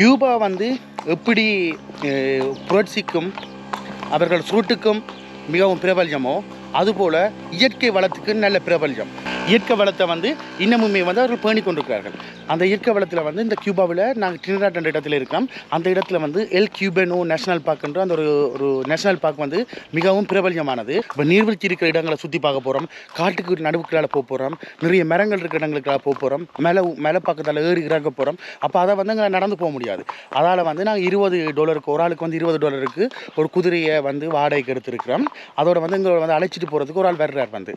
Cuba வந்து எப்படி புரட்சிக்கும் அவர்கள் சூட்டுக்கும் மிகவும் பிரபல்யமோ அதுபோல் இயற்கை வளத்துக்கு நல்ல பிரபல்யம். இயற்கை வளத்தை வந்து இன்னமுமே வந்து அவர்கள் பேணி கொண்டிருக்கிறார்கள். அந்த இயற்கை வளத்தில் வந்து இந்த கியூபாவில் நாங்கள் டினிடாட் என்ற இடத்துல இருக்கோம். அந்த இடத்துல வந்து எல் கியூபெனோ நேஷனல் பார்க்குன்ற அந்த ஒரு ஒரு நேஷனல் பார்க் வந்து மிகவும் பிரபல்யமானது. இப்போ நீர்வீழ்ச்சி இருக்கிற இடங்களை சுற்றி பார்க்க போகிறோம் காட்டுக்கு நடுவுக்களால் போக போகிறோம் நிறைய மரங்கள் இருக்கிற இடங்களுக்காக போக போகிறோம் மேலே மேலே பக்கத்தில் ஏறி இறங்க போகிறோம் அப்போ அதை வந்து எங்களை நடந்து போக முடியாது. அதால் வந்து நாங்கள் இருபது டாலருக்கு ஒரு ஆளுக்கு வந்து இருபது டாலருக்கு ஒரு குதிரையை வந்து வாடகைக்கு எடுத்திருக்கிறோம். அதோட வந்து எங்களை வந்து அழைச்சிட்டு போகிறதுக்கு ஒரு ஆள் வர்றார் வந்து.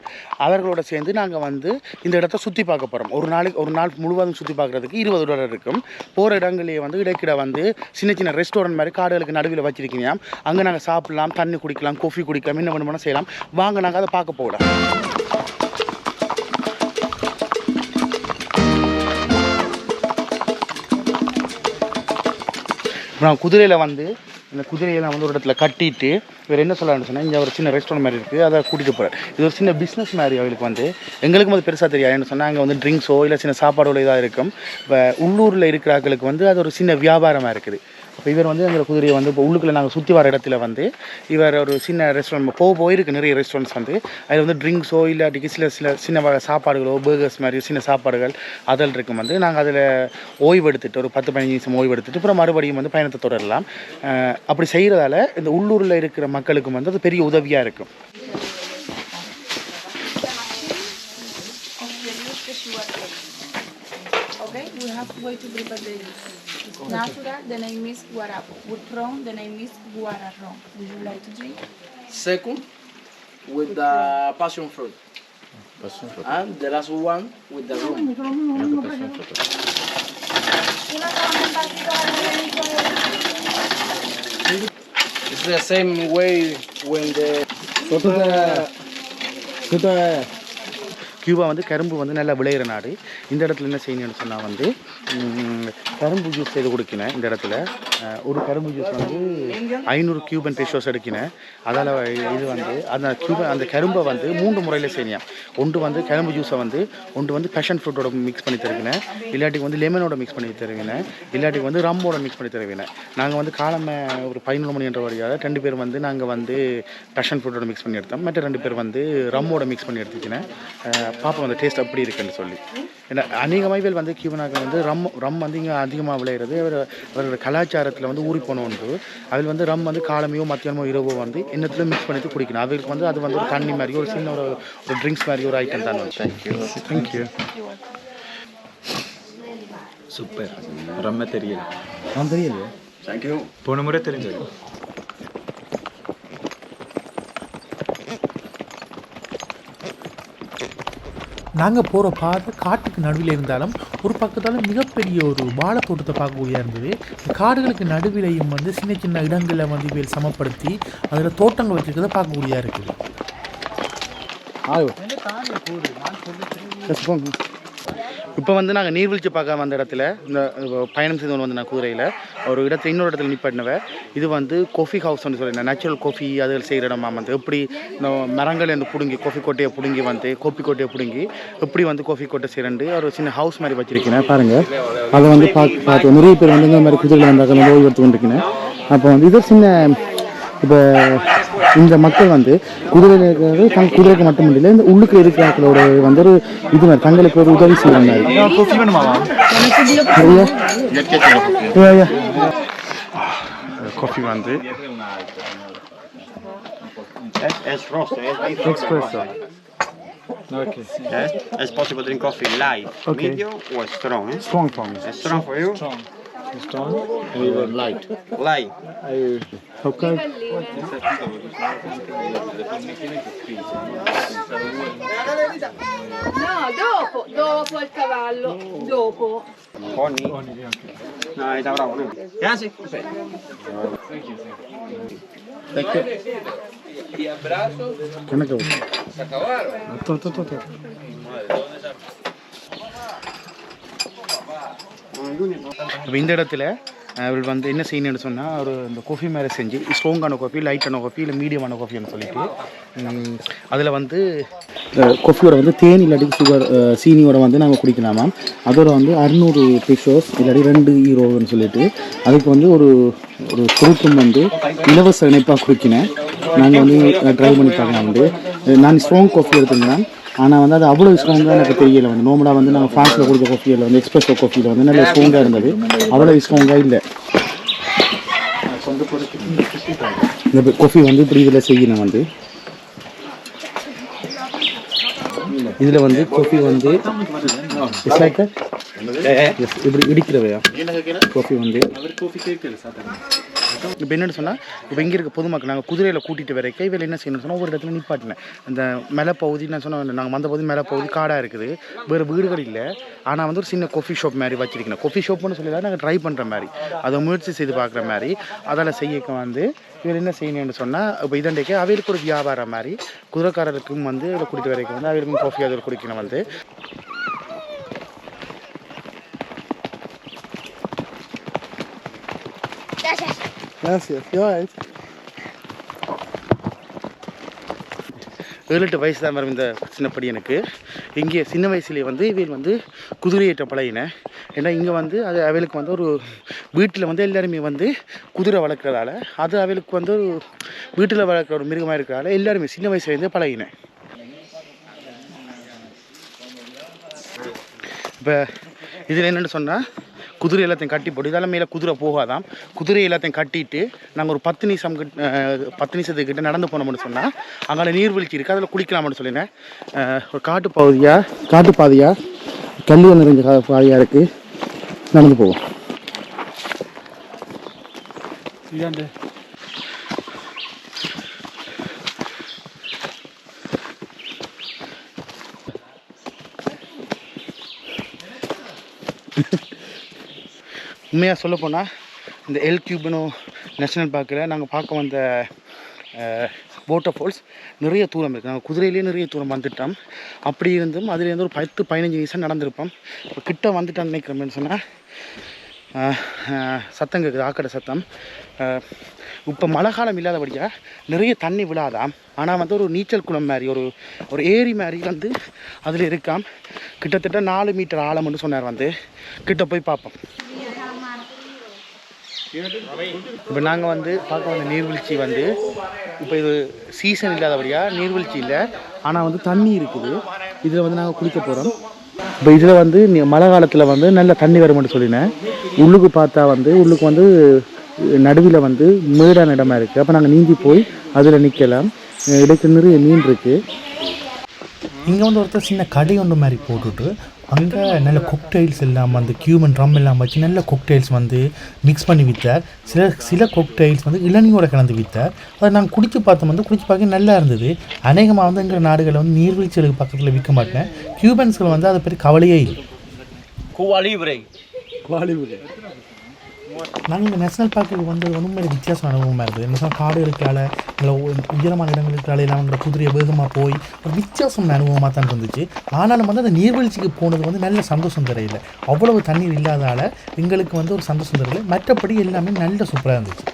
அவர்களோட சேர்ந்து நாங்கள் வந்து வந்து இந்த இடத்த சுற்றி பார்க்க போகிறோம் ஒரு நாளைக்கு ஒரு நாள் முழுவதும் சுற்றி பார்க்குறதுக்கு இருபது டாலர் இருக்கும். போகிற இடங்களே வந்து இடைக்கிட வந்து சின்ன சின்ன ரெஸ்டாரண்ட் மாதிரி காடுகளுக்கு நடுவில் வச்சிருக்கீங்க. அங்கே நாங்கள் சாப்பிட்லாம் தண்ணி குடிக்கலாம் காஃபி குடிக்கலாம் என்ன பண்ண செய்யலாம். வாங்க நாங்கள் அதை பார்க்க போகலாம். நான் குதிரையில் வந்து இந்த குதிரையெல்லாம் வந்து ஒரு இடத்துல கட்டிட்டு வேறு என்ன சொல்லலாம்னு சொன்னால் இங்கே ஒரு சின்ன ரெஸ்டாரண்ட் மாதிரி இருக்குது அதை கூட்டிகிட்டு போகிறார் இது ஒரு சின்ன பிஸ்னஸ் மாதிரி அவங்களுக்கு வந்து. எங்களுக்கும் அது பெருசாக தெரியாது சொன்னால் அங்கே வந்து ட்ரிங்க்ஸோ இல்லை சின்ன சாப்பாடோ இதாக இருக்கும். இப்போ உள்ளூரில் இருக்கிறாங்களுக்கு வந்து அது ஒரு சின்ன வியாபாரமாக இருக்குது. இப்போ இவர் வந்து எங்கள் குதிரையை வந்து இப்போ உள்ளுக்குள்ளே நாங்கள் சுற்றி வர இடத்துல வந்து இவர் ஒரு சின்ன ரெஸ்டாரண்ட் போக போயிருக்கு நிறைய ரெஸ்டாரண்ட்ஸ் வந்து. அதில் வந்து ட்ரிங்க்ஸோ இல்லாட்டிக்கு சில சில சின்ன சாப்பாடுகளோ பர்கர்ஸ் மாதிரி சின்ன சாப்பாடுகள் அதில் இருக்கும் வந்து. நாங்கள் அதில் ஓய்வு எடுத்துகிட்டு ஒரு பத்து பதினஞ்சு நிமிஷம் ஓய்வு எடுத்துகிட்டு அப்புறம் மறுபடியும் வந்து பயணத்தை தொடரலாம். அப்படி செய்கிறதால இந்த உள்ளூரில் இருக்கிற மக்களுக்கும் வந்து அது பெரிய உதவியாக இருக்கும். Okay, we have to wait to prepare the natural. The name is guarapo. With rum, the name is guararron. Would you like to drink? Second, with the passion fruit. Passion fruit. And the last one with the rum. It's the same way when the Cuba வந்து கரும்பு வந்து நல்லா விளையிற நாடு. இந்த இடத்துல என்ன செய்யணும்னு சொன்னால் வந்து கரும்பு ஜூஸ் செய்து கொடுக்கணும் இந்த இடத்துல ஒரு கரும்பு ஜூஸ் வந்து ஐநூறு கியூபன் ரேஷியோஸ் எடுக்கினேன். அதால் இது வந்து அந்த கியூபன் அந்த கரும்பை வந்து மூன்று முறையில் செய்யணும். ஒன்று வந்து கரும்பு ஜூஸை வந்து ஒன்று வந்து பேஷன் ஃப்ரூட்டோட மிக்ஸ் பண்ணி தருவினேன் இல்லாட்டிக்கு வந்து லெமனோட மிக்ஸ் பண்ணி தருவினேன் இல்லாட்டிக்கு வந்து ரம்மோட மிக்ஸ் பண்ணி தருவினேன் நாங்கள் வந்து காலமே ஒரு பதினொன்று மணி என்ற வழியாக ரெண்டு பேர் வந்து நாங்கள் வந்து பேஷன் ஃப்ரூட்டோட மிக்ஸ் பண்ணி எடுத்தோம். மற்ற ரெண்டு பேர் வந்து ரம்மோட மிக்ஸ் பண்ணி எடுத்துக்கினேன். பாப்பா அந்த டேஸ்ட் அப்படி இருக்குன்னு சொல்லி. ஏன்னா அநேகமாக வந்து கியூபனாக வந்து ரம் ரம் வந்து இங்கே அதிகமாக விளையிறது. அவர் அவரோட கலாச்சாரத்தில் வந்து ஊறி போன ஒன்று. அதில் வந்து ரம் வந்து காலமையோ மத்தியானமோ இரவோ வந்து என்னத்துல மிக்ஸ் பண்ணி குடிக்கணும். அவருக்கு வந்து அது வந்து ஒரு தண்ணி மாதிரி ஒரு சின்ன ஒரு ஒரு ட்ரிங்க்ஸ் மாதிரி ஒரு ஐட்டம் தான். தேங்க்யூ தேங்க்யூ சூப்பர் ரொம்ப தெரியல. நான் தெரியல போன முறை தெரிஞ்சது. நாங்கள் போகிற பாதை காட்டுக்கு நடுவில் இருந்தாலும் ஒரு பக்கத்தால் மிகப்பெரிய ஒரு வாழைத்தோட்டத்தை பார்க்கக்கூடிய இருந்தது. காடுகளுக்கு நடுவிலையும் வந்து சின்ன சின்ன இடங்களை வந்து இவையில் சமப்படுத்தி அதில் தோட்டங்கள் வச்சுருக்கிறத பார்க்கக்கூடியா இருக்குது. இப்போ வந்து நாங்கள் நீர்வீழ்ச்சி பார்க்க வந்த இடத்துல இந்த பயணம் செய்து வந்து நான் குதிரையில் ஒரு இடத்துல இன்னொரு இடத்துல நிப்பாட்டினவ இது வந்து காஃபி ஹவுஸ்னு சொல்லி நேச்சுரல் காஃபி அதில் செய்கிற இடமா வந்து எப்படி இந்த மரங்கள் வந்து பிடுங்கி கோஃபி கொட்டையை பிடுங்கி வந்து கோப்பி கொட்டையை பிடுங்கி எப்படி வந்து காஃபி கொட்டை செய்யறண்டு ஒரு சின்ன ஹவுஸ் மாதிரி வச்சிருக்கேன் பாருங்க. அதை வந்து பார்த்து பார்த்து நிறைய பேர் வந்து இந்த மாதிரி குதிரையில் வந்தாக்க ஓய்வு எடுத்து அப்போ வந்து இது சின்ன இப்போ இந்த மக்கள் வந்து குதிரையில் இருக்கிறது தங்க குதிரைக்கு மட்டும் இல்லை இந்த உள்ளுக்கு இருக்கிறவங்களோட வந்து ஒரு இது மாதிரி தங்களுக்கு ஒரு உதவி செய்கிற மாதிரி காஃபி வந்து Espresso. Okay Yes. It's possible to drink coffee light, Okay. medium, or strong. Eh? strong for me. It's strong for you. stone we light. Light. ok. No, dopo, dopo il cavallo, dopo. Pony? No, è da bravo. Grazie. Thank you. Thank you. Ti abbraccio. Che ne cavolo? Sto, sto. இப்போ இந்த இடத்துல அவள் வந்து என்ன செய்யணும்னு சொன்னால் ஒரு இந்த காஃபி மேலே செஞ்சு ஸ்ட்ராங்கான காஃபி லைட்டான காஃபி இல்லை மீடியமான காஃபின்னு சொல்லிட்டு அதில் வந்து காஃபியோட வந்து தேன் இல்லாட்டி சுகர் சீனியோட வந்து நாங்கள் குடிக்கலாமா அதோட வந்து அறுநூறு பிஷோஸ் இல்லாட்டி ரெண்டு ஹீரோன்னு சொல்லிட்டு அதுக்கு வந்து ஒரு ஒரு குறுக்கும் வந்து இலவச இணைப்பாக குடிக்கினேன் நாங்கள் வந்து ட்ரை பண்ணி பார்க்கலாம் வந்து. நான் ஸ்ட்ராங் காஃபி எடுத்துக்கிறேன். ஆனால் வந்து அது அவ்வளோ ஸ்ட்ராங்காக எனக்கு தெரியல வந்து. நார்மலாக வந்து நாங்கள் ஃப்ரான்ஸில் குடிச்ச காஃபியில் வந்து எக்ஸ்பிரஸோ காஃபியில் வந்து நல்ல ஸ்ட்ராங்காக இருந்தது. அவ்வளோ ஸ்ட்ராங்காக இல்லை. இந்த காஃபி வந்து இப்படி இதில் செய்யணும் வந்து. இதில் வந்து காஃபி வந்து இப்படி இடிக்கிறவையா? காஃபி வந்து இப்போ என்னென்னு சொன்னால் இப்போ இங்கே இருக்க பொதுமக்கள் நாங்கள் குதிரையில் கூட்டிகிட்டு வர இதில் என்ன செய்யணும்னு சொன்னால் ஒவ்வொரு இடத்துல நிப்பாட்டினேன். அந்த மலை பகுதி நான் சொன்னால் நாங்கள் வந்த பகுதி மலை பகுதி காடாக இருக்குது. வேறு வீடுகள் இல்லை. ஆனால் வந்து ஒரு சின்ன கொஃபி ஷாப் மாதிரி வச்சிருக்கேன். கொஃபி ஷாப்னு சொல்லி தான் நாங்கள் ட்ரை பண்ணுற மாதிரி. அதை முயற்சி செய்து பார்க்குற மாதிரி. அதில் செய்யக்க வந்து இவர் என்ன செய்யணும்னு சொன்னால் இப்போ இதண்டைக்கு அவைகளுக்கு ஒரு வியாபாரம் மாதிரி குதிரைக்காரருக்கும் வந்து இதில் குடிக்க வரைக்கும் வந்து அவைகளுக்கும் காஃபி அதில் குடிக்கணும் வந்து. Gracias, you're eh. ஏழு எட்டு வயசு தான் வரும் இந்த சின்ன பையனுக்கு இங்கே சின்ன வயசுலேயே வந்து இவன் வந்து குதிரையேற்ற பழகினேன் ஏன்னா இங்கே வந்து அது அவளுக்கு வந்து ஒரு வீட்டில் வந்து எல்லாருமே வந்து குதிரை வளர்க்குறதால அது அவளுக்கு வந்து ஒரு வீட்டில் வளர்க்குற ஒரு மிருகமாக இருக்கிறதால எல்லாருமே சின்ன வயசுலேருந்து பழகினேன் இப்போ இதில் என்னென்னு சொன்னால் குதிரை எல்லாத்தையும் கட்டி போட்டு இதெல்லாம் மேலே குதிரை போகாதான் குதிரை எல்லாத்தையும் கட்டிட்டு நாங்கள் ஒரு பத்து நிமிஷம் கிட்ட பத்து நிமிஷத்துக்கிட்ட நடந்து போனோம்னு சொன்னால் அங்கே நீர்வீழ்ச்சி இருக்குது அதில் குளிக்கலாம்னு சொல்லினேன். ஒரு காட்டு பகுதியாக காட்டு பாதையாக கல்லுவ நிறைஞ்ச கா- பாதையாக இருக்குது நடந்து போவோம். உண்மையாக சொல்லப்போனால் இந்த எல் கியூப்னு நேஷனல் பார்க்கில் நாங்கள் பார்க்க வந்த வாட்டர் ஃபால்ஸ் நிறைய தூரம் இருக்குது நாங்கள் குதிரையிலேயே நிறைய தூரம் வந்துட்டோம். அப்படி இருந்தும் அதுலேருந்து ஒரு பத்து பதினஞ்சு நிமிஷம் நடந்திருப்போம். இப்போ கிட்ட வந்துட்டோம்னு நினைக்கிறோம்னு சொன்னால் சத்தம் கேட்குது ஆக்கடை சத்தம். இப்போ மழை காலம் இல்லாதபடியாக நிறைய தண்ணி விழாதாம். ஆனால் வந்து ஒரு நீச்சல் குளம் மாதிரி ஒரு ஒரு ஏரி மாதிரி வந்து அதில் இருக்காம். கிட்டத்தட்ட நாலு மீட்டர் ஆழம்னு சொன்னார் வந்து. கிட்ட போய் பார்ப்போம். இப்போ நாங்கள் வந்து பார்க்க வந்த நீர்வீழ்ச்சி வந்து இப்போ இது சீசன் இல்லாதபடியாக நீர்வீழ்ச்சி இல்லை. ஆனால் வந்து தண்ணி இருக்குது. இதில் வந்து நாங்கள் குளிக்க போகிறோம் இப்போ இதில் வந்து மழை காலத்தில் வந்து நல்ல தண்ணி வரும்னு சொல்லினேன். உள்ளுக்கு பார்த்தா வந்து உள்ளுக்கு வந்து நடுவில் வந்து மேடான இடமா இருக்குது அப்போ நாங்கள் நீந்தி போய் அதில் நிற்கலாம். இடைக்கு நிறைய மீன் இருக்குது இங்கே வந்து ஒருத்தர் சின்ன கடை ஒன்று மாதிரி போட்டுட்டு அங்கே நல்ல கொக்டைல்ஸ் எல்லாம் அந்த கியூமன் ட்ரம் எல்லாம் வச்சு நல்ல கொக்டைல்ஸ் வந்து மிக்ஸ் பண்ணி விற்றார் சில சில கொக்டைல்ஸ் வந்து இளநியோட கலந்து விற்றார் அதை நாங்கள் குடிச்சு பார்த்தோம் வந்து குடிச்சு பார்க்க நல்லா இருந்தது. அநேகமாக வந்து எங்கள் நாடுகளில் வந்து நீர்வீழ்ச்சிகளுக்கு பக்கத்தில் விற்க மாட்டேன். கியூபன்ஸ்கள் வந்து அதை பற்றி கவலையே இல்லை. Cuba Libre. நாங்கள் இந்த நேஷனல் பார்க்குக்கு வந்து உண்மையில வித்தியாசம் அனுபவமாக இருந்தது. என்ன சொன்னால் காடுகளுக்கால இல்லை உயரமான இடங்களுக்கால நாங்கள் குதிரையை வேகமாக போய் ஒரு வித்தியாசமான அனுபவமாக தான் இருந்துச்சு. ஆனாலும் வந்து அந்த நீர்வீழ்ச்சிக்கு போனது வந்து நல்ல சந்தோஷம் தெரியல. அவ்வளவு தண்ணீர் இல்லாதால எங்களுக்கு வந்து ஒரு சந்தோஷம் தெரியல. மற்றபடி எல்லாமே நல்ல சூப்பராக இருந்துச்சு.